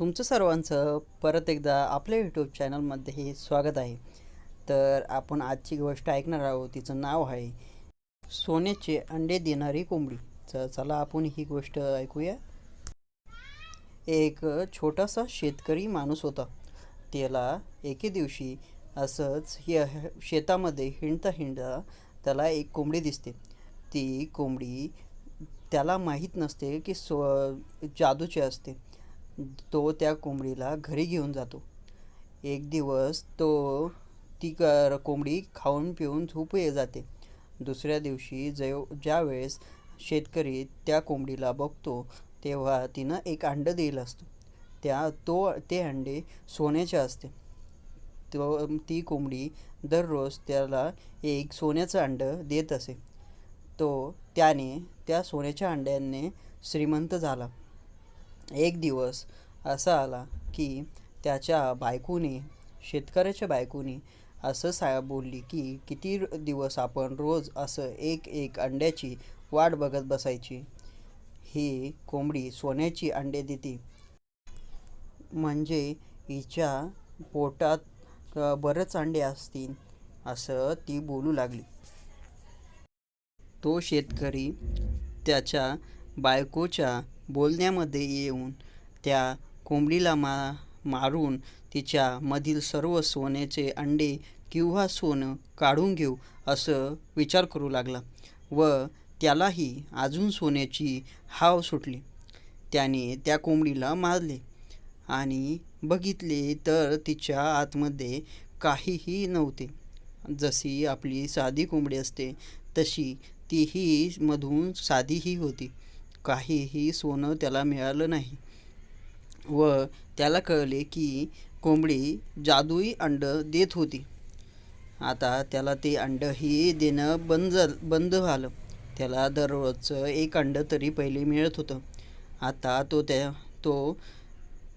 तुमचं सर्वांचं परत एकदा आपल्या यूट्यूब चॅनलमध्ये स्वागत आहे. तर आपण आजची गोष्ट ऐकणार आहोत तिचं नाव आहे सोन्याचे अंडे देणारी कोंबडी. तर चला आपण ही गोष्ट ऐकूया. एक छोटासा शेतकरी माणूस होता. त्याला एके दिवशी असंच हे शेतामध्ये हिंडता हिंडता त्याला एक कोंबडी दिसते. ती कोंबडी त्याला माहीत नसते की स्व जादूची असते. तो त्या कोंबडीला घरी घेऊन जातो. एक दिवस तो ती क कोंबडी खाऊन पिऊन झोपू जाते. दुसऱ्या दिवशी जेव ज्यावेळेस शेतकरी त्या कोंबडीला बघतो तेव्हा तिनं एक अंडं दिलं असतं. त्या तो ते अंडे सोन्याचे असते. तो ती कोंबडी दररोज त्याला एक सोन्याचं अंडं देत असे. तो त्याने त्या सोन्याच्या अंड्याने श्रीमंत झाला. एक दिवस असा आला की त्याच्या बायकोने शेतकऱ्याच्या बायकोने असं सा बोलली की किती दिवस आपण रोज असं एक एक अंड्याची वाट बघत बसायची? ही कोंबडी सोन्याची अंडे देते. म्हणजे हिच्या पोटात बरंच अंडे असतील असं ती बोलू लागली. तो शेतकरी त्याच्या बायकोच्या बोलण्यामध्ये येऊन त्या कोंबडीला मा मारून तिच्यामधील सर्व सोन्याचे अंडे किंवा सोनं काढून घेऊ असं विचार करू लागला व त्यालाही अजून सोन्याची हाव सुटली. त्याने त्या कोंबडीला मारले आणि बघितले तर तिच्या आतमध्ये काहीही नव्हते. जशी आपली साधी कोंबडी असते तशी तीही मधून साधीही होती. काहीही सोनं त्याला मिळालं नाही. व त्याला कळले की कोंबडी जादुई अंडं देत होती. आता त्याला ते अंडंही देणं बंद बंद झालं. त्याला दररोजचं एक अंडं तरी पहिले मिळत होतं. आता तो त्या तो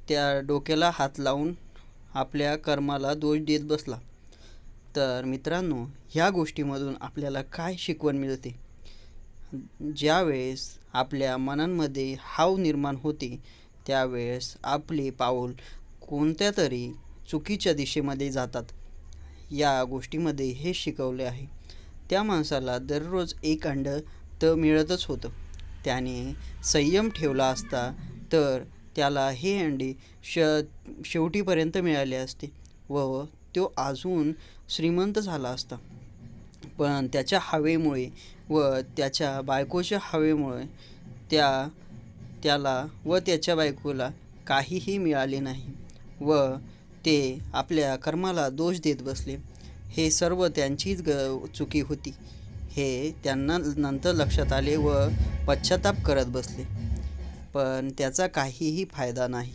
त्या डोक्याला हात लावून आपल्या कर्माला दोष देत बसला. तर मित्रांनो ह्या गोष्टीमधून आपल्याला काय शिकवण मिळते? ज्यावेळेस आपल्या मनांमध्ये हाव निर्माण होते त्यावेळेस आपले पाऊल कोणत्या तरी चुकीच्या दिशेमध्ये जातात. या गोष्टीमध्ये हे शिकवले आहे. त्या माणसाला दररोज एक अंड तर मिळतच होतं. त्याने संयम ठेवला असता तर त्याला हे अंडे श शेवटीपर्यंत मिळाले असते व तो अजून श्रीमंत झाला असता. पण त्याच्या हवेमुळे व त्याच्या बायकोच्या हवेमुळे त्या त्याला व त्याच्या बायकोला काहीही मिळाले नाही व ते आपल्या कर्माला दोष देत बसले. हे सर्व त्यांचीच ग चुकी होती. हे त्यांना नंतर लक्षात आले व पश्चाताप करत बसले. पण त्याचा काहीही फायदा नाही.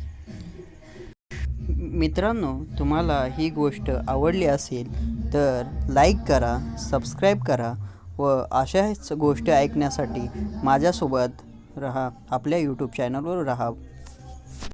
मित्रांनो तुम्हाला ही गोष्ट आवडली असेल तर लाईक करा सबस्क्राईब करा व अशाच गोष्टी ऐकण्यासाठी माझ्यासोबत रहा आपल्या यूट्यूब चॅनलवर राहा.